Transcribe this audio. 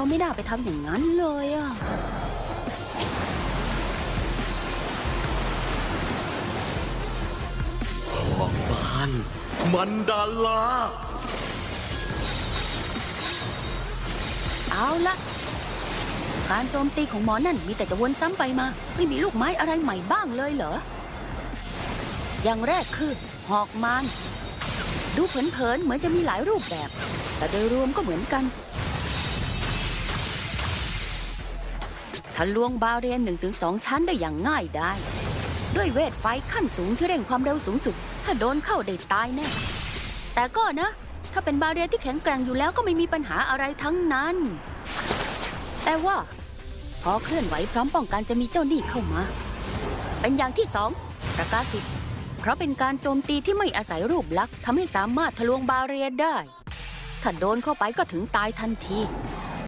เราไม่น่าไปทำอย่างนั้นเลยอะออกบานมันดาลา เอาละ การโจมตีของหมอนั่นมีแต่จะวนซ้ำไปมา ไม่มีลูกไม้อะไรใหม่บ้างเลยเหรอ อย่างแรกคือหอกมาน ดูเผินๆเหมือนจะมีหลายรูปแบบ แต่โดยรวมก็เหมือนกัน ทะลวงบาเรียนหนึ่งถึงสองชั้นได้อย่างง่ายได้ ด้วยเวทไฟขั้นสูงที่เร่งความเร็วสูงสุด ถ้าโดนเข้าได้ตายแน่ แต่ก็นะ ถ้าเป็นบาเรียนที่แข็งแกร่งอยู่แล้วก็ไม่มีปัญหาอะไรทั้งนั้น แต่ว่า พอเคลื่อนไหวพร้อมป้องกันจะมีเจ้าหนี้เข้ามา เป็นอย่างที่สองประกาศสิทธิ์เพราะเป็นการโจมตีที่ไม่อาศัยรูปลักษณ์ทำให้สามารถทะลวงบาเรียนได้ ถ้าโดนเข้าไปก็ถึงตายทันที